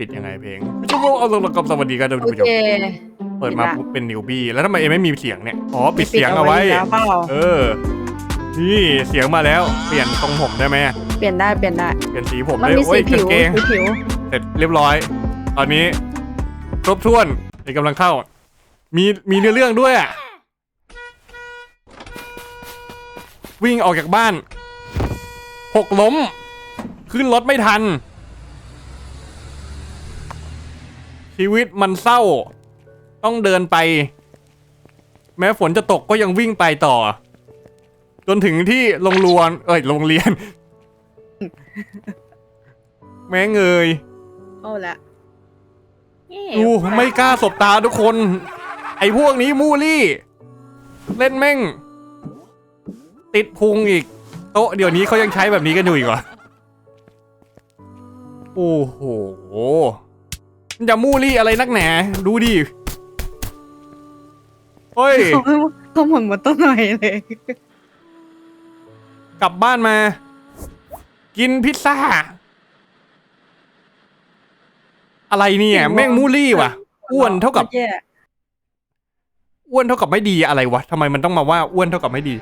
ปิดยังไงเพลงชั่วโมงเอาลงกับสวัสดีกันท่านโอผู้ชมเคเปิดมาปิดละปุ๊บเป็นนิวบี้แล้วทำไมเอ็มไม่มีเสียงเนี่ยอ๋อปิดเสียงเอาไว้ปิดแล้วเปล่าเออ นี่เสียงมาแล้วเปลี่ยนทรงผมได้ไหมเปลี่ยนได้เปลี่ยนได้เปลี่ยนสีผมมันได้มีโอ้สียผิกางวเกงสีผิวเสร็จเรียบร้อย ตอนนี้ ครบถ้วนในกำลังเข้า มีมีเนื้อเรื่องด้วยอะวิ่งออกจากบ้านหกล้ม ขึ้นรถไม่ทัน ชีวิตมันเศร้า ต้องเดินไป แม้ฝนจะตกก็ยังวิ่งไปต่อ จนถึงที่โรงเรียนเอ้ยโรงเรียน แม่เงยเอาละดูไม่กล้าสบตาทุกคน ไอ้พวกนี้มูลี่ เล่นแม่ง ติดพุงอีก โต๊ะเดี๋ยวนี้เขายังใช้แบบนี้กันอยู่อีกเหรอ โอ้โห มันจะมูลี่อะไรนักหนาดูดิเฮ้ยเขาเขาหมดหมดต้นหน่อยเลย กลับบ้านมา กินพิซซ่า อะไรเนี่ยแม่งมูลี่ว่ะ อ้วนเท่ากับแย่อ้วนเท่ากับไม่ดีอะไรวะทำไมมันต้องมาว่าอ้วนเท่ากับไม่ดี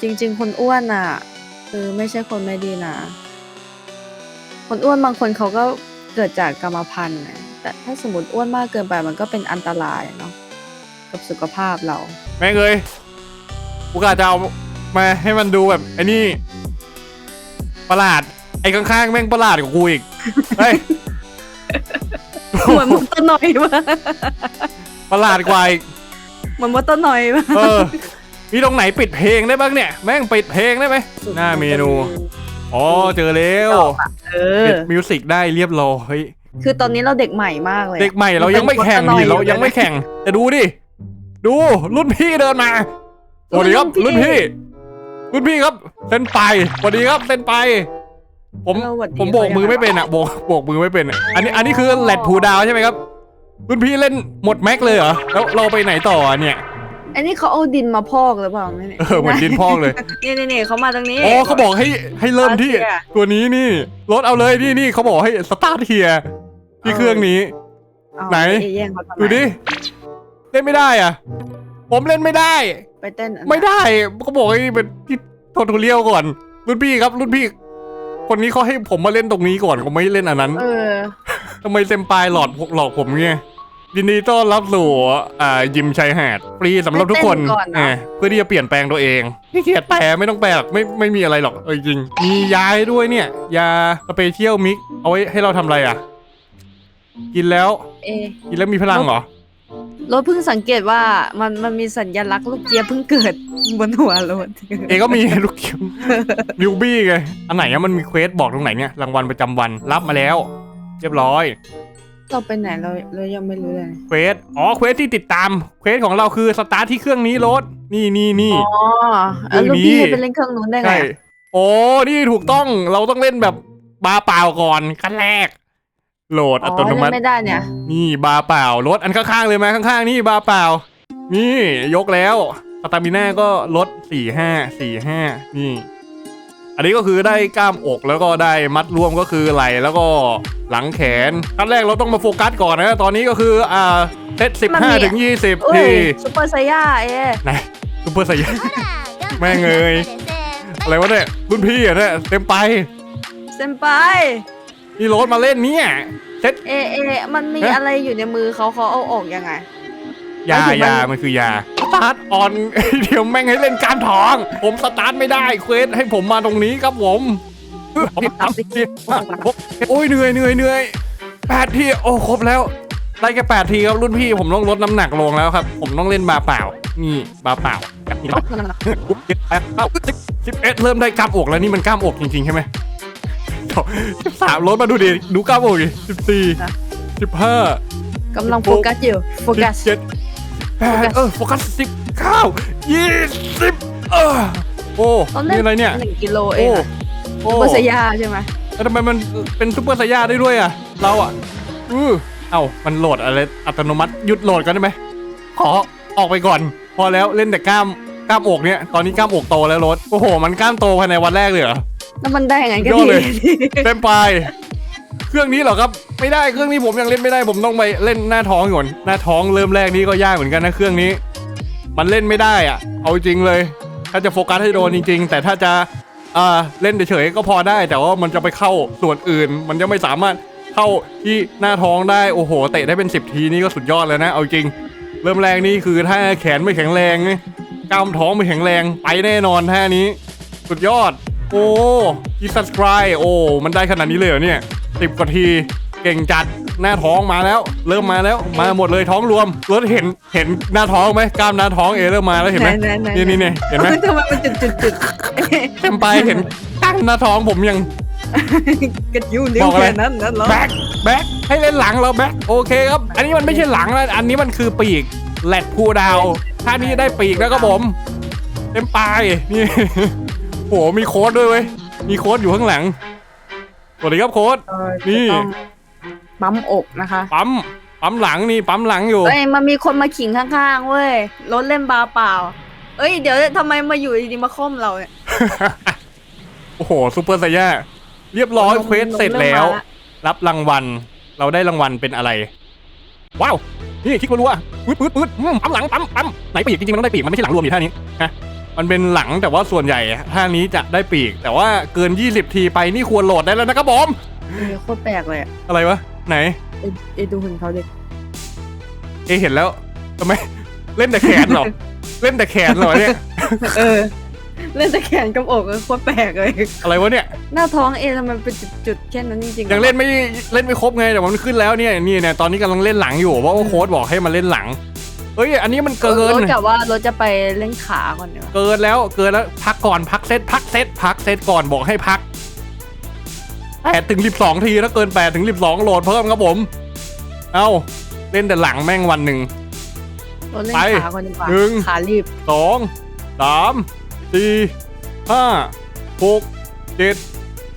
จริง ๆ คนอ้วนอะ คือไม่ใช่คนไม่ดีนะคนอ้วนบางคนเขาก็ เกิดจากกรรมพันธุ์นะแต่ถ้าสมมติอ้วนมากเกินไปมันก็เป็นอันตรายเนาะกับสุขภาพเรา แม่งเลยกูกะจะเอามาให้มันดูแบบไอ้นี่ประหลาด ไอ้ข้างๆแม่งประหลาดกว่ากูอีกเฮ้ยเหมือนมดต้นหน่อยวะประหลาดกว่าอีกเหมือนมดต้นหน่อยวะเออมีตรงไหนปิดเพลงได้บ้างเนี่ย แม่งปิดเพลงได้ไหมหน้าเมนู อ๋อเจอแล้วเออ ปิดมิวสิกได้เรียบร้อยคือตอนนี้เราเด็กใหม่มากเลยอะเด็กใหม่เรายังไม่แข่งป็นมดนี่ต้นหน่เราอยังไม่แข่ง แต่ดูดิ ดูรุ่นพี่เดินมาสวัสดีครับรุ่รุ่นนพี่พี่ รุ่นพี่ครับเส้นไปสวัสดีครับเส้นไป ผมเออหวัดดีผมโบกมือไม่เป็นอะโบกโบกมือไม่เป็นอะอันนี้อันนี้คือแลดพูดาวใช่ไหมครับ รุ่นพี่เล่นหมดแม็กเลยเหรอแล้วเราไปไหนต่ออะเนี่ย อันนี้เขาเอาดินมาพอกหรือเปล่าเนี่ยเออเหมือนดินพอกเลยนี่นี่นี่เขามาตรงนี้ อ๋อเขาบอกให้ให้เริ่มที่สตาร์ทเทียร์ตัวนี้นี่รถเอาเลยนี่นี่เขาบอกให้สตาร์ทเทียร์ที่เครื่องนี้ เอาไหน ปแย่งเขาทำไมดูดิเล่นไม่ได้อะ ผมเล่นไม่ได้ ไปเต้นอันนั้นไม่ได้เขาบอกให้เป็นที่โททูเรียลก่อน รุ่นพี่ครับ รุ่นพี่ คนนี้เขาให้ผมมาเล่นตรงนี้ก่อนเขาไม่เล่นอันนั้นเออ ทำไมเซมปายหลอดหลอกผมเนี่ย ยินดีต้อนรับสู่อ่ายิมชายหาดฟรีสำหรับทุกคนไปเต้นก่อนนะเออเพื่อที่จะเปลี่ยนแปลงตัวเองไม่เกียดแปลไม่ต้องแปลหรอกไม่ไม่มีอะไรหรอกเออจริง มียาให้ด้วยเนี่ยยาสเปเชียลมิกเอาไว้ให้เราทำอะไรอะ กินแล้วเอะกินแล้วมีพลังเหรอ รถเพิ่งสังเกตว่ามันมันมีสัญลักษณ์ลูกเจี๊ยบเพิ่งเกิดบนหัวรถเอก็มี ลูกเขียวนิวบี้ไงอันไหนอะมันมีเควสบอกตรงไหนเนี่ยรางวัลประจำวันรับมาแล้ว เรียบร้อย เราไปไหนเราเรายังไม่รู้เลย เควส อ๋อ เควสที่ติดตาม เควสของเราคือสตาร์ทที่เครื่องนี้รถ นี่นี่นี่ อ๋อแล้วลูกพี่จะไปเล่นเครื่องนู้นได้ไงใช่ อะโอ้ นี่ถูกต้อง เราต้องเล่นแบบบาร์เปล่าก่อนขั้นแรก โหลดอ๋อัอตโนมัเล่ตินไม่ได้เนี่ย นี่บาร์เปล่ารถอันข้างๆเลยไหมข้างๆ นี่บาร์เปล่า นี่ยกแล้วสตามิน่าก็ลดสี่ห้าสี่ห้านี่ อันนี้ก็คือได้กล้ามอกแล้วก็ได้มัดรวมก็คือไหล่แล้วก็ หลังแขนขั้นแรกเราต้องมาโฟกัสก่อนนะตอนนี้ก็คืออ่าเซตสิบมันห้ามีถึงยี่สิบเอ้ทียซุปเปอร์ไซย่าเอะไหนซุปเปอร์ไซยา แม่แม่งงเอ้เอ้ยยอะไรวะเนี่ยรุ่นพี่อะเนี่ยเต็มไปเซนไปนี่รถมาเล่นเนี่ยเซต เอะเอะมันมีเอ๊ะอะไรอยู่ในมือเขาเขาเอาออกยังไง ยาหมายถึงมัน ยามันคือยาสตาร์ทออน เดี๋ยวแม่งให้เล่นการทอง ผมสตาร์ทไม่ได้เควสให้ผมมาตรงนี้ครับผม โอ้ยเหนื่อยเหนื่อยเหนื่อยแปดทีโอ้ครบแล้วได้แค่แปดทีครับรุ่นพี่ผมต้องลดน้ำหนักลงแล้วครับ ผมต้องเล่นบาร์เปล่า นี่บาร์เปล่าแบบนี้ปุ๊บเจ็ดแปดเก้าสิบสิบเอ็ดเริ่มได้กล้ามอกแล้วนี่มันกล้ามอกจริงๆใช่ไหมสิบสามลดมาดูดิดูกล้ามอกดิสิบสี่สิบห้ากำลังโฟกัสอยู่โฟกัสสิบเจ็ดแปดเออโฟกัสสิบเก้ายี่สิบเออโอ้ตอนนี่อะไรเนี่ยหนึ่งกิโลเอโอ้งอะ โอ้ซุปเปอร์ไซย่าใช่ไหมแล้วทำไมมันเป็นซุปเปอร์ไซย่าได้ด้วยอะ เราอะอือเอ้ามันโหลดอะไรอัตโนมัติหยุดโหลดกันได้ไหมขอออกไปก่อน พอแล้วเล่นแต่กล้ามกล้ามอกเนี่ยตอนนี้กล้ามอกโตแล้วรถโอ้โห มันกล้ามโตภายในวันแรกเลยเหรอ แล้วมันได้ยังไงกันยอดเลยดีเต็มไปครื่องนี้เหรอครับ ไม่ได้เครื่องนี้ผมยังเล่นไม่ได้ผมต้องไปเล่นหน้าท้องก่อนหน้าท้องเริ่มแรกนี้ก็ยากเหมือนกันนะเครื่องนี้ มันเล่นไม่ได้อะเอาจริงเลย ถ้าจะโฟกัสให้โดนจริง ๆ แต่ถ้าจะ อ่าเล่นเฉยๆก็พอได้แต่ว่ามันจะไปเข้าส่วนอื่น มันจะไม่สามารถเข้าที่หน้าท้องได้โอ้โหเตะได้เป็น 10 ทีนี่ก็สุดยอดเลยนะ เอาจริง เริ่มแรกนี่คือถ้าแขนไม่แข็งแรงกล้ามท้องไม่แข็งแรงไปแน่นอนท่านี้ สุดยอด โอ้ยีสัสไครโอ้มันได้ขนาดนี้เลยเหรอเนี่ยสิบกว่าทีเก่งจัด หน้าท้องมาแล้ว เริ่มมาแล้วมาหมดเลยท้องรวมรถเห็นเห็นหน้าท้องไหมกล้ามหน้าท้องเอเริ่มมาแล้วเห็นไหมไหนไหนไหน นี่นี่นี่เห็นไหมทำไมมันจุดจุดจุดเต็มไปเห็นกล้ามหน้าท้องผมยัง กระยูนิ้บวอกอะไร แค่นั้นนั่นเหรอแบ็คแบ็คให้เล่นหลังเราแบ็คโอเคครับ อันนี้มันไม่ใช่หลังนะอันนี้มันคือปีกแลดพูดาวท่านี้ได้ปีกแล้วก็ผม เต็มปลายนี่ โหมีโค้ดด้วยเว้ยมีโค้ดอยู่ข้างหลังสวัสดีครับโค้ดเออนี่ จะต้อง ปั๊มอกนะคะปั๊มปั๊มหลังนี่ปั๊มหลังอยู่ เอ้ยมันมีคนมาขิงข้างๆเว้ยรถเล่นบาร์เปล่า เอ้ยเดี๋ยวทำไมมาอยู่ดีๆมาค่อมเราเนี่ยโอ้โหซูเปอร์ไซย่าเรียบร้อยลงเควสเสร็จแล้วลงมาละรับรางวัล เราได้รางวัลเป็นอะไร ว้าวนี่คลิกรัวๆปื๊ดปื๊ดปื๊ดอืมปั๊มหลังปั๊มปั๊มไหนปีกจริงๆมันต้องได้ปีกมันไม่ใช่หลังรวมอยู่ท่านี้ฮะมันเป็นหลังแต่ว่าส่วนใหญ่ท่านี้จะได้ปีก แต่ว่าเกิน 20 ทีไปนี่ควรโหลดได้แล้วนะครับผมเออโคตรแปลกเลยอะอะไรวะ ไหน เอ้ยเอ้ยดูหุ่นเขาดิเอะเห็นแล้วทำไม เล่นแต่แขนเหรอ เล่นแต่แขนเหรอเนี่ย เออ เล่นแต่แขนกับอกเออโคตรแปลกเลย อะไรวะเนี่ย หน้าท้องเอทำไมเป็นจุดๆแค่นั้นจริงๆยังเล่นไม่เล่นไม่ครบไงแต่ว่ามันขึ้นแล้วเนี่ยนี่เนี่ยตอนนี้กำลังเล่นหลังอยู่เพราะว่าโค้ดบอกให้มาเล่นหลังเอ้ยอันนี้มันเกิน รถกับว่ารถจะไปเล่นขาก่อนเดี๋ยวาเกินแล้วเกินแล้วพักก่อนพักเซตพักเซตพักเซตก่อนบอกให้พัก แปดถึงสิบสองทีถ้าเกินแปดถึงสิบสองโหลดเพิ่มครับผม เอ้า เล่นแต่หลังแม่งวันหนึ่งรถเล่นไปขาก่อนดีกว่าหนึ่ง ขารีบ สองสามสี่ห้าหกเจ็ด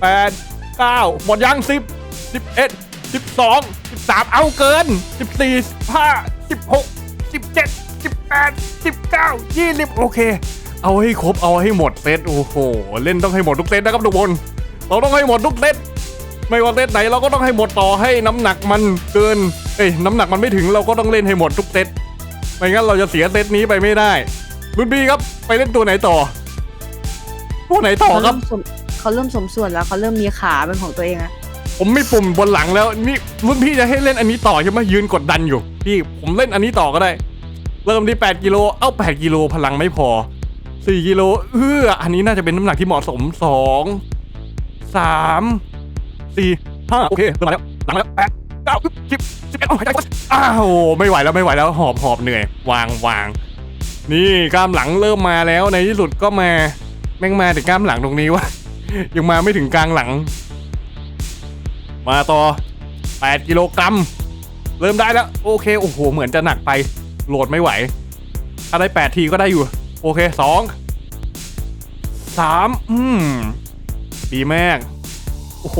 แปดเก้าหมดยังสิบสิบเอ็ดสิบสองสิบสามเอาเกินสิบสี่สิบห้าสิบหกสิบเจ็ดสิบแปดสิบเก้ายี่สิบโอเค เอาให้ครบเอาให้หมดเซตโอ้โห เล่นต้องให้หมดทุกเซตนะครับทุกคน เราต้องให้หมดทุกเซต ไม่ว่าเซตไหนเราก็ต้องให้หมดต่อให้น้ำหนักมันเกินเอ้ยน้ำหนักมันไม่ถึงเราก็ต้องเล่นให้หมดทุกเซตไม่งั้นเราจะเสียเซตนี้ไปไม่ได้รุ่นพี่ครับไปเล่นตัวไหนต่อ ตัวไหนต่อเขาครัเริ่บมสมเขาเริ่มสมส่วนแล้วเขาเริ่มมีขาเป็นของตัวเองอะผมมีปุ่มบนหลังแล้วนี่รุ่นพี่จะให้เล่นอันนี้ต่อใช่ไหมยืนกดดันอยู่พี่ผมเล่นอันนี้ต่อก็ได้ เริ่มที่ 8 กิโลเอ้า 8 กิโลพลังไม่พอ 4 กิโลเอออันนี้น่าจะเป็นน้ำหนักที่เหมาะสม 2 3 4 5โอเคเริ่มมาแล้วหลังมาแล้วแปดเก้าสิบสิบเอ็ดโอ้ยใจอ้าวไม่ไหวแล้วไม่ไหวแล้วหอบหอบเหนื่อยวางวางนี่กล้ามหลังเริ่มมาแล้วในที่สุดก็มาแม่งมาแต่กล้ามหลังตรงนี้วะยังมาไม่ถึงกลางหลัง มาต่อ 8 กิโลกรัม เริ่มได้แล้ว โอเค โอ้โห เหมือนจะหนักไป โหลดไม่ไหว ถ้าได้ 8 ทีก็ได้อยู่ โอเค 2 3 อืม ดีมาก โอ้โห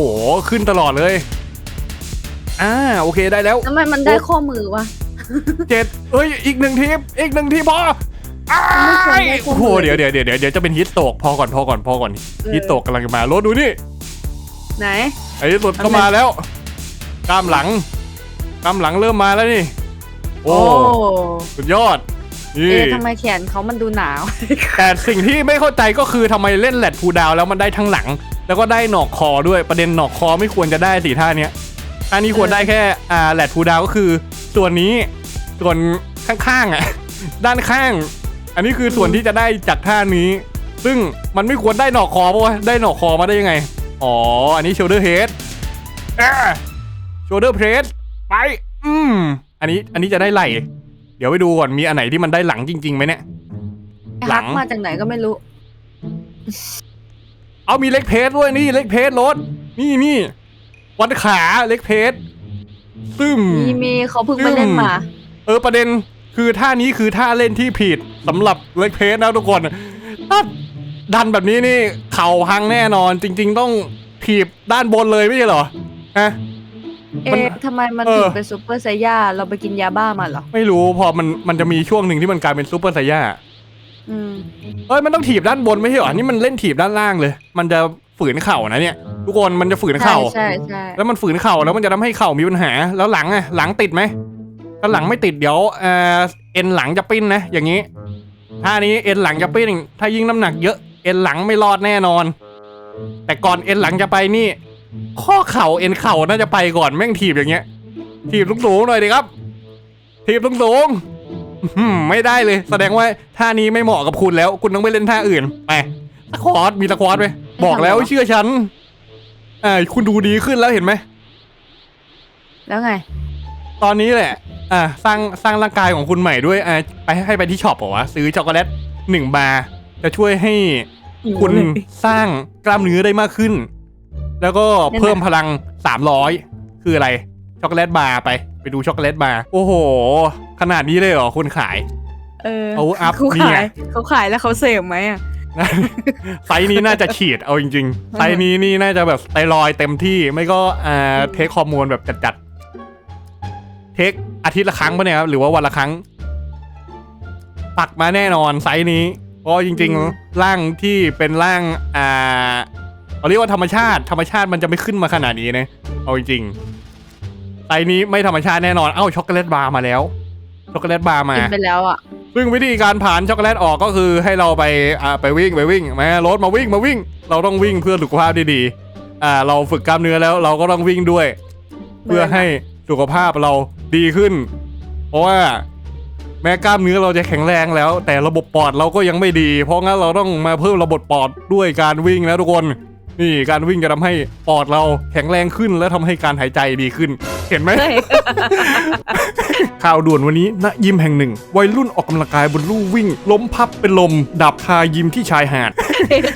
ขึ้นตลอดเลย อ่า โอเคได้แล้ว ทำไมมันได้ข้อมือวะ เจ็ดเอ้ย อีกหนึ่งทีมอีกหนึ่งทีมพออ้าไม่ควรยได้ข้อมือโอ้โหเดี๋ยวเดี๋ยวเดี๋ยวเดี๋ยวเดี๋ยวจะเป็นฮิตโตก พอก่อนพอก่อนพอก่อน ฮิตโตกกำลังจะมาโรถดูนี่ ไหน ไอ้ที่สุดก็มาแล้ว กล้ามหลัง กล้ามหลังเริ่มมาแล้วนี่ โอ้สุดยอด นี่ เอ๊ะทำไมแขนเขามันดูหนาว แต่สิ่งที่ไม่เข้าใจก็คือทำไมเล่นแหลดพูลดาวน์แล้วมันได้ทั้งหลัง แล้วก็ได้หนอกคอด้วยประเด็นหนอกคอไม่ควรจะได้สิท่าเนี้ยท่านี้ควรได้แค่อ่าแหลดพูดาวก็คือส่วนนี้ส่วนข้างๆอะ ด้านข้าง อันนี้คือส่วนที่จะได้จากท่านี้ ซึ่งมันไม่ควรได้หนอกคอปะวะได้หนอกคอมาได้ยังไง อ๋อ อันนี้ shoulder head อ่า shoulder press ไป อืม อันนี้อันนี้จะได้ไหล เดี๋ยวไปดูก่อนมีอันไหนที่มันได้หลังจริงๆไหมเนี่ย หลังมาจากไหนก็ไม่รู้ เอามีเล็กเพสด้วยนี่เล็กเพสรถ นี่นี่วัดขาเล็กเพสซึม มีมีเขาเพิ่งไปเล่นมา เออประเด็นคือท่านี้คือท่าเล่นที่ผิดสำหรับเล็กเพสนะทุกคนถ้าดันแบบนี้นี่เข่าพังแน่นอนจริง ๆ ต้องถีบด้านบนเลยไม่ใช่เหรอฮะมันเอ๊ะทำไมมันเออถึงเป็นซูเปอร์ไซย่า เราไปกินยาบ้ามาเหรอ ไม่รู้พอมันมันจะมีช่วงหนึ่งที่มันกลายเป็นซูเปอร์ไซย่า อืมเอ้ยมันต้องถีบด้านบนไม่ใช่เหรออันนี่มันเล่นถีบด้านล่างเลย มันจะฝืนเข่านะเนี่ย ทุกคนมันจะฝืนเข่า ใช่ใช่แล้วมันฝืนเข่าแล้วมันจะทำให้เข่ามีปัญหา แล้วหลังอะหลังติดไหมถ้าหลังไม่ติดเดี๋ยวเอ่อเอ็นหลังจะปิ้นนะอย่างนี้ท่านี้เอ็นหลังจะปิ้นถ้ายิ่งน้ำหนักเยอะเอ็นหลังไม่รอดแน่นอน แต่ก่อนเอ็นหลังจะไปนี่ ข้อเข่าเอ็นเข่าน่าจะไปก่อนแม่งถีบอย่างเงี้ย ถีบสูงๆหน่อยดิครับ ถีบสูงๆอื้อหือ ไม่ได้เลย แสดงว่าท่านี้ไม่เหมาะกับคุณแล้ว คุณต้องไปเล่นท่าอื่นไปตะควอสมีตะควอสไหมบอกแล้วเชื่อฉันอ่าคุณดูดีขึ้นแล้วเห็นไหมแล้วไง ตอนนี้แหละ อ่าสร้างสร้างร่างกายของคุณใหม่ด้วยอ่าไปให้ไปที่ช็อปเหรอวะซื้อช็อกโกแลตหนึ่งบาร์จะช่วยให้คุณสร้างกล้ามเนื้อได้มากขึ้น แล้วก็เพิ่มพลังสามร้อยคืออะไร ช็อกโกแลตบาร์ไป ไปดูช็อกโกแลตบาร์ โอ้โห ขนาดนี้เลยเหรอคุณขาย เออเอาอัพเขานี่ขาไงยเขาขายแล้วเขาเสพไหมอะ ไซส์นี้น่าจะฉีดเอาจริงๆ ไซส์นี้นี่น่าจะแบบสไตรอยด์เต็มที่ไม่ก็อ่าเทคฮอร์โมนแบบจัดๆ เทคอาทิตย์ละครั้งปะเนี่ยครับหรือว่าวันละครั้ง ปักมาแน่นอนไซส์นี้เพราะจริงอืม ๆ ร่างที่เป็นร่างอ่าเราเรียกว่าธรรมชาติ ธรรมชาติมันจะไม่ขึ้นมาขนาดนี้นะเอาจริงๆ ไซส์นี้ไม่ธรรมชาติแน่นอน เอ้าช็อกโกแลตบาร์มาแล้ว ช็อกโกแลตบาร์มา กินไปแล้วอะซึ่งวิธีการผ่านช็อกโกแลตออกก็คือให้เราไปอ่าไปวิ่งไปวิ่งมารถมาวิ่งมาวิ่ง เราต้องวิ่งเพื่อสุขภาพที่ดีอ่าเราฝึกกล้ามเนื้อแล้วเราก็ต้องวิ่งด้วย เพื่อให้สุขภาพเราดีขึ้น เพราะว่า แม้กล้ามเนื้อเราจะแข็งแรงแล้ว แต่ระบบปอดเราก็ยังไม่ดี เพราะงั้นเราต้องมาเพิ่มระบบปอดด้วยการวิ่งแล้วทุกคน นี่การวิ่งจะทำให้ปอดเราแข็งแรงขึ้น และทำให้การหายใจดีขึ้น เห็นไหมเฮ้ยข่าวด่วนวันนี้ณยิมแห่งหนึ่ง วัยรุ่นออกกำลังกายบนลู่วิ่ง ล้มพับเป็นลม ดับคายิมที่ชายหาด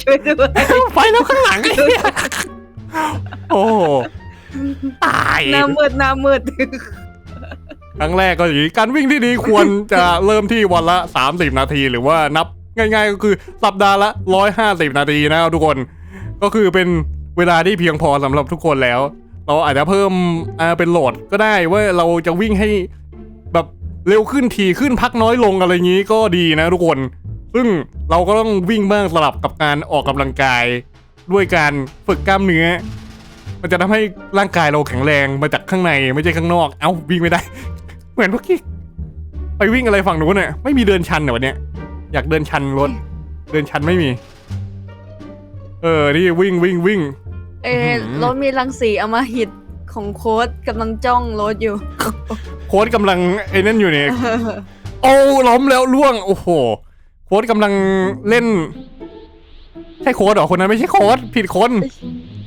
ช่วยด้วยไฟแล้วข้างหลังไอ้เหี้ยโอ้โหตายหน้ามืดหน้ามืดครั้งแรกก็อย่างนี้การวิ่งที่ดีควรจะเริ่มที่วันละ 30 นาทีหรือว่านับง่ายๆก็คือสัปดาห์ละ 150 นาทีนะครับทุกคน ก็คือเป็นเวลาที่เพียงพอสำหรับทุกคนแล้ว เราอาจจะเพิ่มอ่าเป็นโหลดก็ได้ว่าเราจะวิ่งให้แบบเร็วขึ้นทีขึ้นพักน้อยลงอะไรอย่างนี้ก็ดีนะทุกคน ซึ่งเราก็ต้องวิ่งบ้างสลับกับการออกกำลังกาย ด้วยการฝึกกล้ามเนื้อ มันจะทำให้ร่างกายเราแข็งแรงมาจากข้างในไม่ใช่ข้างนอก เอ้าวิ่งไม่ได้ เหมือนเมื่อกี้ไปวิ่งอะไรฝั่งนู้นเนี่ยไม่มีเดินชันเหรอวันเนี้ยอยากเดินชันรถเดินชันไม่มี เออ นี่วิ่งวิ่งวิ่ง เอออื้อหือ รถมีรังสีเอามาหิตของโค้ดกำลังจ้องรถอยู่ โค้ดกำลังไอ้นั่นอยู่เนี่ย โอ้ล้มแล้วล่วง โอ้โห โค้ดกำลังเล่น ใช่โค้ดเหรอ คนนั้นไม่ใช่โค้ดผิดคน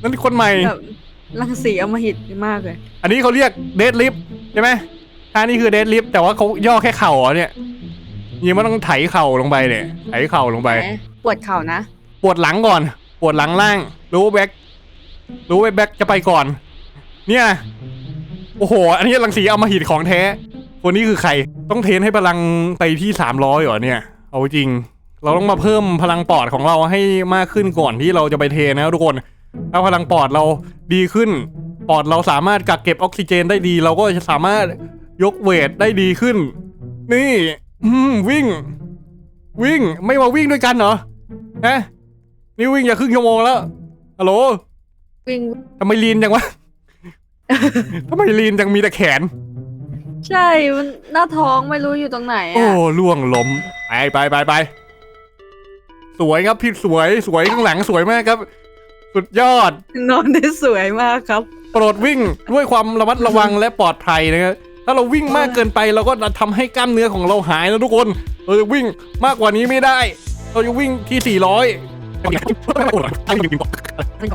นั่นคนใหม่ แบบรังสีเอามาหิตมากเลยอันนี้เขาเรียกเดดลิฟใช่ไหมท่านี้คือเดดลิฟแต่ว่าเขาย่อแค่เข่าเหรอเนี่ยยังไม่ต้องไถเข่าลงไปเนี่ยไถเข่าลงไป แหมปวดเข่านะ ปวดหลังก่อน ปวดหลังล่าง รู้แบ็ครู้แบ็คจะไปก่อน เนี่ย โอ้โห อันนี้รังสีเอามาหิดของแท้ คนนี้คือใคร ต้องเทนให้พลังไปที่สามร้อยเหรอเนี่ย เอาจริง เราต้องมาเพิ่มพลังปอดของเราให้มากขึ้นก่อนที่เราจะไปเทนนะทุกคน ถ้าพลังปอดเราดีขึ้น ปอดเราสามารถกักเก็บออกซิเจนได้ดี เราก็จะสามารถยกเวทได้ดีขึ้น นี่วิ่ง วิ่ง ไม่มาวิ่งด้วยกันเหรอฮะ นี่วิ่งอย่าครึ่งชั่วโมงแล้วฮัลโหลวิ่งทำไมลีนจังวะ ทำไมลีนจังมีแต่แขน ใช่มันหน้าท้องไม่รู้อยู่ตรงไหนโอ้อะล่วงล้มไปไปไปไปสวยครับพี่สวยสวยข้างหลังสวยมากครับ สุดยอด นอนได้สวยมากครับ โปรดวิ่งด้วยความระมัดระวังและปลอดภัยนะครับถ้าเราวิ่งมากเกินไปเราก็จะทำให้กล้ามเนื้อของเราหายนะทุกคน เราจะวิ่งมากกว่านี้ไม่ได้ เราจะวิ่งที่400อืมมั นบอกมันก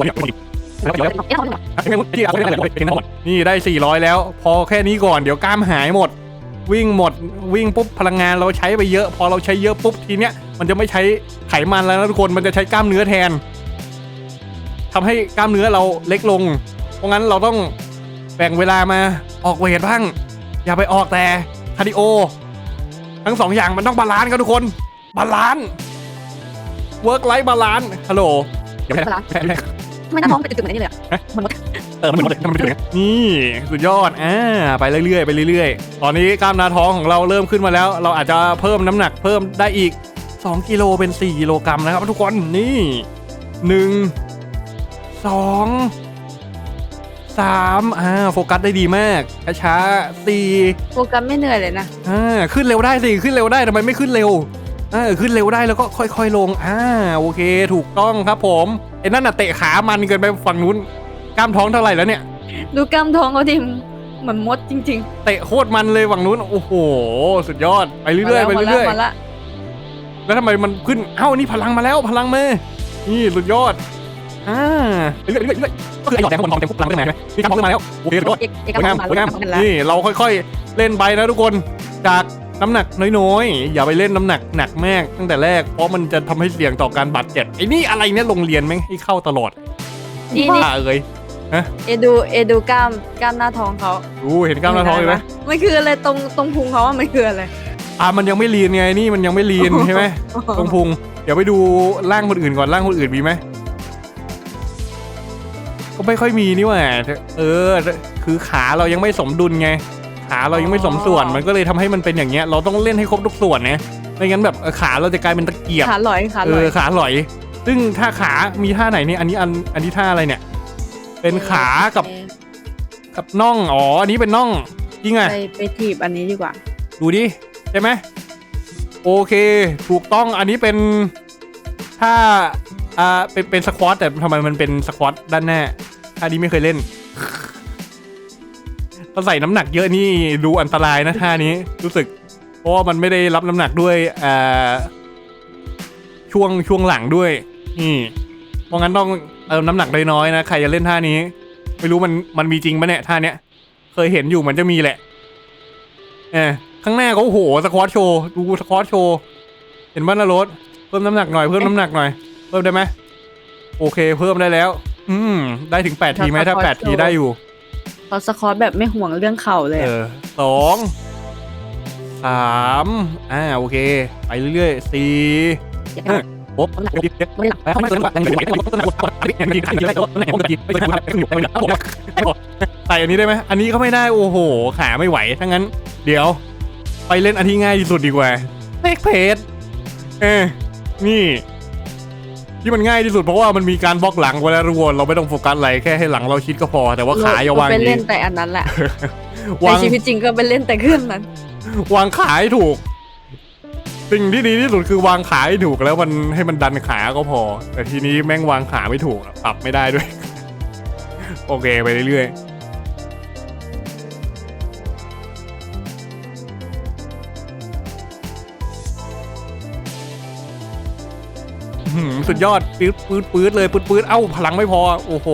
ว่านี้นี่ได้ 400 แล้ว พอแค่นี้ก่อนเดี๋ยวกล้ามหายหมด วิ่งหมดวิ่งปุ๊บพลังงานเราใช้ไปเยอะ พอเราใช้เยอะปุ๊บทีเนี้ยมันจะไม่ใช้ไขมันแล้วนะทุกคนมันจะใช้กล้ามเนื้อแทนทำให้กล้ามเนื้อเราเล็กลง เพราะงั้นเราต้องแบ่งเวลามาออกเวทบ้าง อย่าไปออกแต่คาร์ดิโอ ทั้งสองอย่างมันต้องบาลานซ์ครับทุกคนบาลานซ์เวิร์กไลฟ์บาลานซ์ฮัลโหลอย่าไปนะบาลานซ์ทำไมหน้าท้องเป็นจุดๆแบบนี้เลยอะมันลดเออมันเหมือนมันเป็นนี่สุดยอดอ่าไปเรื่อยๆไปเรื่อยๆ ตอนนี้กล้ามเนื้อท้องของเราเริ่มขึ้นมาแล้ว เราอาจจะเพิ่มน้ำหนักเพิ่มได้อีก 2 กิโลเป็น 4 กิโลกรัมนะครับทุกคนนี่หนึ่ง สองสามอ่าโฟกัสได้ดีมากช้าๆสี่โฟกัสไม่เหนื่อยเลยนะ อ่าขึ้นเร็วได้สิขึ้นเร็วได้ทำไมไม่ขึ้นเร็วอ่าขึ้นเร็วได้แล้วก็ค่อยๆลงอ่าโอเคถูกต้องครับผมไอ้นั่นน่ะเตะขามันเกินไปฝั่งนู้นกล้ามท้องเท่าไหร่แล้วเนี่ย ดูกล้ามท้องเขาดิเหมือนมดจริง เตะโคตรมันเลยฝั่งนู้นโอ้โห สุดยอดไปๆเรื่อยๆไปมาแล้วเรื่อยมาแล้วๆแล้วทำไมมันขึ้นเอ้านี่พลังมาแล้วพลังมานี่สุดยอด อ่าเรื่อยๆเรื่อยๆเรื่อยก็คือไอ้หยอดแดงข้างบนทองเต็มพลังขึ้นมาใช่ไหมมีการท้องขึ้นมาแล้วโอเคสุดยอด เอกเอกสวยงามสวยงามนี่เราค่อยๆ เล่นไปนะทุกคนจากน้ำหนักน้อยๆ อย่าไปเล่นน้ำหนักหนักมากตั้งแต่แรก เพราะมันจะทำให้เสี่ยงต่อการบาดเจ็บไอ้นี่อะไรเนี่ยโรงเรียนแม่งให้เข้าตลอดนี่นี่ บ้าเอ้ยเอดูเอดูกล้ามกล้ามหน้าท้องเขาดูเห็นกล้ามหน้าท้องเลยไหมไมันคืออะไรตรงตรงพุงเขาอะมันคืออะไรอ่ามันยังไม่ลีนไงนี่มันยังไม่ลีนใช่ไหมตรงพุงเดี๋ยวไปดูร่างคนอื่นก่อนร่างคนอื่นมีไหม ก็ไม่ค่อยมีนี่หว่าเออ คือขาเรายังไม่สมดุลไง ขาเรายังไม่สมส่วนมันก็เลยทำให้มันเป็นอย่างเงี้ย เราต้องเล่นให้ครบทุกส่วนนะไม่งั้นแบบเออขาเราจะกลายเป็นตะเกียบขาลอยขาเอลอยอขาหลอย ซึ่งถ้าขามีท่าไหนเนี่ยอันนี้อันอันนี้ท่าอะไรเนี่ย เป็นขากับ กับน่องอ๋ออันนี้เป็นน่องจริงอะไปไปถีบอันนี้ดีกว่า ดูดิใช่ไหมโอเค ถูกต้องอันนี้เป็นถ้าอ่าเป็นเป็นสควอตแต่ทำไมมันเป็นสควอตด้านหน้า ท่านี้ไม่เคยเล่นถ้าใส่น้ำหนักเยอะนี่ดูอันตรายนะท่านี้ รู้สึก เพราะว่ามันไม่ได้รับน้ำหนักด้วยช่วงช่วงหลังด้วยนี่เพราะงั้นต้องเติมน้ำหนักน้อยๆนะใครจะเล่นท่านี้ ไม่รู้มันมันมีจริงปะเนี่ยท่าเนี้ย เคยเห็นอยู่มือนจะมีแหละเออข้างหน้าเขาโอ้โหสควอตโชว์ดูสควอตโชว์เห็นบ้านละรถเพิ่มน้ำหนักหน่อยเพิ่มน้ำหนักหน่อย เพิ่มได้ไหมโอเค เพิ่มได้แล้ว อืม ได้ถึงแปดทีไหมถ้าแปดทีได้อยู่เขาสคอตแบบไม่ห่วงเรื่องเข่าเลยเออะอสองสามอ่าโอเค ไปเรื่อยๆสี่ปุ๊บใส่อันนี้ได้ไหมอันนี้ก็ไม่ได้โอ้โห ขาไม่ไหวถ้างั้น เดี๋ยว ไปเล่นอันที่ง่ายที่สุดดีกว่าเลขเพจเออนี่ ที่มันง่ายที่สุดเพราะว่ามันมีการบล็อกหลังไว้แล้วทุกคนเราไม่ต้องโฟกัสอะไรแค่ให้หลังเราชิดก็พอ แต่ว่าขาอย่าวางไปอย่างเล่นนี้แต่อันนั้นแหละในวางชีวิตจริงก็ไปเล่นแต่เครื่องนั้น วางขาให้ถูก สิ่งที่ดีที่สุดคือวางขาให้ถูกแล้วมันให้มันดันขาก็พอ แต่ทีนี้แม่งวางขาไม่ถูกอะปรับไม่ได้ด้วย โอเคไปเรื่อยๆ สุดยอดปื๊ดปื๊ดปื๊ดเลยปื๊ดปื๊ดเอ้าพลังไม่พอ โอ้โห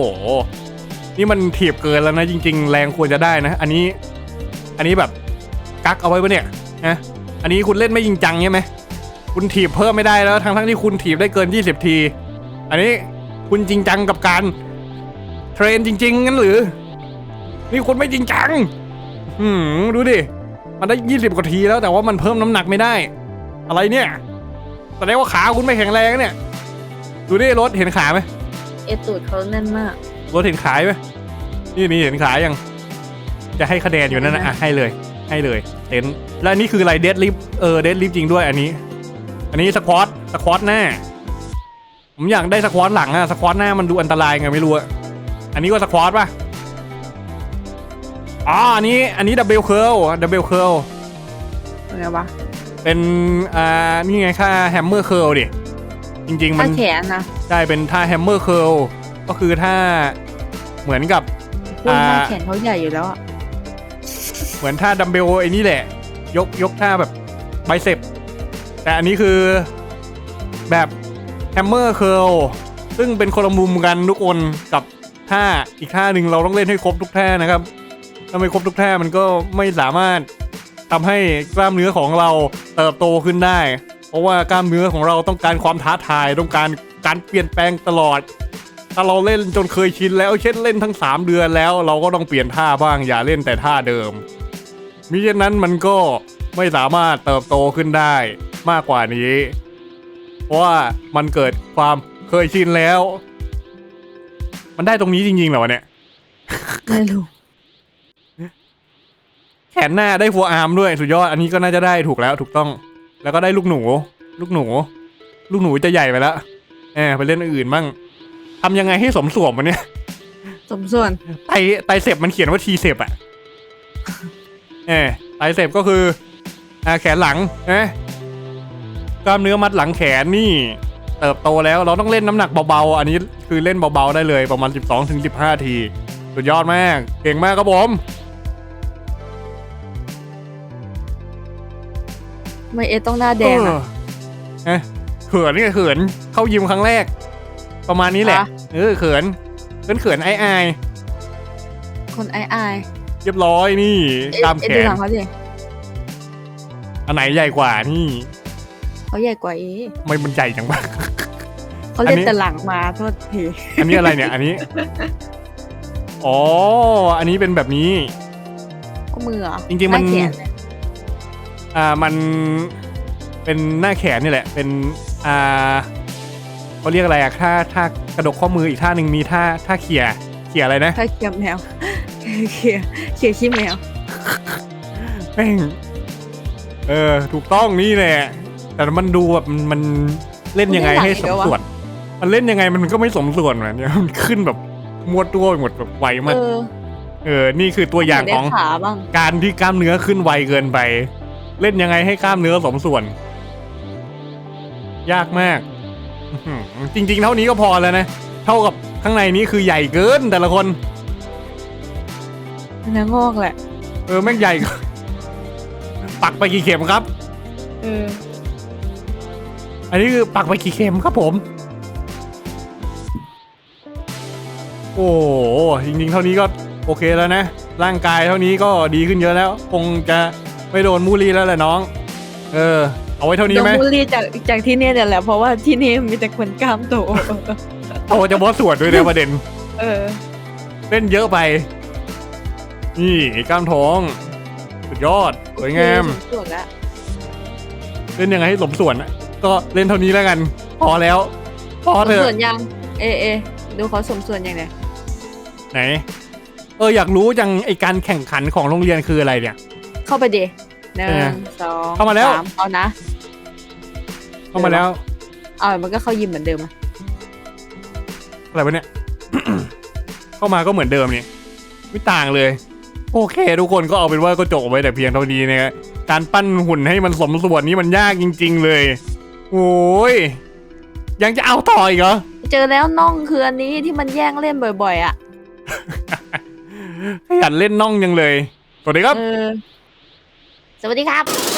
นี่มันถีบเกินแล้วนะจริง ๆ แรงควรจะได้นะ อันนี้ อันนี้แบบกักเอาไว้ปะเนี่ยนะอันนี้คุณเล่นไม่จริงจังใช่ไหมคุณถีบเพิ่มไม่ได้แล้วทั้งทั้งๆที่คุณถีบได้เกิน 20 ที อันนี้คุณจริงจังกับการเทรนจริง ๆ งั้นหรือ นี่คุณไม่จริงจังหืมดูดิ มันได้20กว่าทีแล้วแต่ว่ามันเพิ่มน้ำหนักไม่ได้ อะไรเนี่ย แสดงว่าขาคุณไม่แข็งแรงเนี่ย ดูดิรถเห็นขาไหมเอตูดเขาแน่นมาก รถเห็นขายไหมนี่นี่เห็นขายยัง จะให้คะแนนอยู่นั่นนะอะให้เลย ให้เลยเต็นท์แล้วอันนี้คืออะไรเดดลิฟเออเดดลิฟจริงด้วยอันนี้ อันนี้สควอตสควอตหน้า ผมอยากได้สควอตหลังอะสควอตหน้ามันดูอันตรายไงไม่รู้อะอันนี้ก็สควอตป่ะอ๋ออันนี้อันนี้ดับเบิลเคิลดับเบิลเคิลเป็นไงวะ เป็นอ่านี่ไงค่าแฮมเมอร์เคิลดิ จริง ๆ มัถ้านแขนนะใช่เป็นท่าแฮมเมอร์เคิลก็คือท่าเหมือนกับคุณอ่าท่า แขนเขาใหญ่อยู่แล้วอะเหมือนท่าดัมเบลไอ้นี่แหละ ยกยกท่าแบบไบเซปแต่อันนี้คือแบบแฮมเมอร์เคิลซึ่งเป็นคนละมุมกันทุกคนกับท่าอีกท่าหนึ่งเราต้องเล่นให้ครบทุกท่านะครับ ถ้าไม่ครบทุกท่ามันก็ไม่สามารถทำให้กล้ามเนื้อของเราเติบโตขึ้นได้เพ ราะว่ากล้ามเนื้อของเราต้องการความท้าทายต้องการการเปลี่ยนแปลงตลอด ถ้าเราเล่นจนเคยชินแล้วเช่นเล่นทั้ง 3 เดือนแล้ว เราก็ต้องเปลี่ยนท่าบ้างอย่าเล่นแต่ท่าเดิมมิฉะนั้นมันก็ไม่สามารถเติบโตขึ้นได้มากกว่านี้ เพราะว่ามันเกิดความเคยชินแล้ว มันได้ตรงนี้จริงๆเหรอวะเนี่ยไม่รู้แขนหน้าได้ฟัวอาร์มด้วยสุดยอดอันนี้ก็น่าจะได้ถูกแล้วถูกต้อง แล้วก็ได้ลูกหนู ลูกหนู ลูกหนูจะใหญ่ไปแล้วเออไปเล่นอื่นบ้างทำยังไงให้สมส่วนมันเนี่ย สมส่วนไตไตเสพมันเขียนว่าทีเสพอะเออไตเสพก็คืออ่าแขนหลังนะกล้ามเนื้อมัดหลังแขนนี่ เติบโตแล้วเราต้องเล่นน้ำหนักเบาๆ อันนี้คือเล่นเบาๆได้เลยประมาณ 12ถึง15 ที สุดยอดมาก เก่งมากครับผม ไมเอต้องหน้าแดงเออะอเอ๊ะเขินนี่เขินเข้ายิมครั้งแรก ประมาณนี้แหละฮะเออเขินเขินเขินไอไอายคนไออายๆเรียบร้อยนี่เอ๊ะกล้ามเอ๊ะแขดูนหลังเขาดิอันไหนใหญ่กว่านี่เขาใหญ่กว่าเอทำไมมันใหญ่จังวะ เขาเล่อันนนี้ แต่หลังมาโทษทีอันนี้อะไรเนี่ย อันนี้ อ๋อ อันนี้เป็นแบบนี้ ก็มือเหรอจริงๆมัน หาแขนเลย อ่ามันเป็นหน้าแขนนี่แหละ เป็นอ่าเขาเรียกอะไรอะท่าท่ากระดกข้อมืออีกท่าหนึ่งมีท่าท่าเขี่ยเขี่ยอะไรนะถ้าเคียมแมวเคียเคียขี้แมว แม่งเออ ถูกต้องนี่แหละ แต่มันดูแบบมันมันเล่นยังไงให้สมส่วน มันเล่นยังไงมันก็ไม่สมส่วนแบบเนี้ยมันขึ้นแบบมวดตัวไปหมดแบบไวมาก เออ เออ นี่คือตัวอย่างของ ได้ขาบ้าง การที่กล้ามเนื้อขึ้นไวเกินไป เล่นยังไงให้กล้ามเนื้อสมส่วน ยากมากอื้อหือจริง ๆ เท่านี้ก็พอแล้วนะ เท่ากับข้างในนี้คือใหญ่เกินแต่ละคน เนื้องอกแหละ เออแม่งใหญ่เกินปักไปกี่เข็มครับ เออ อันนี้คือปักไปกี่เข็มครับผม โอ้โหจริงๆเท่านี้ก็โอเคแล้วนะ ร่างกายเท่านี้ก็ดีขึ้นเยอะแล้ว คงจะ ไม่โดนมูลีแล้วแหละน้อง เออ เอาไว้เท่านี้โดนไหมบูลลี่จากจากที่เนี่ยเนี่ยแหละ เพราะว่าที่นี่มีแต่คนกล้ามโตเอาจะบอสส่วนด้วยนะประเด็น เออ เล่นเยอะไป นี่กล้ามท้องสุดยอดสวยงามสส่วนละเล่นยังไงให้สมส่วนอะก็เล่นเท่านี้แล้วกัน พอแล้ว พอสมเถส่วอะนยัง เอเอดูเขาสมส่วนยังไงไหน เอออยากรู้จังไอการแข่งขันของโรงเรียนคืออะไรเนี่ย เข้าไปดิ หนึ่งเออสองเข้ามาแล้วสามเอานะ เข้ามาแล้วเอามันก็เข้ายิมเหมือนเดิมอะอะไรวะเนี่ย เข้ามาก็เหมือนเดิมนี่ไม่ต่างเลย โอเค ทุกคนก็เอาเป็นว่าก็จบไว้แต่เพียงเท่านี้นะการปั้นหุ่นให้มันสมส่วนนี่มันยากจริง ๆ เลย โอ้ยยังจะเอาต่ออีกเหรอ เจอแล้วน่องคืออันนี้ที่มันแย่งเล่นบ่อย ๆ อะ ขยันเล่นน่องยังเลยสวัสดีครับ เออ สวัสดีครับ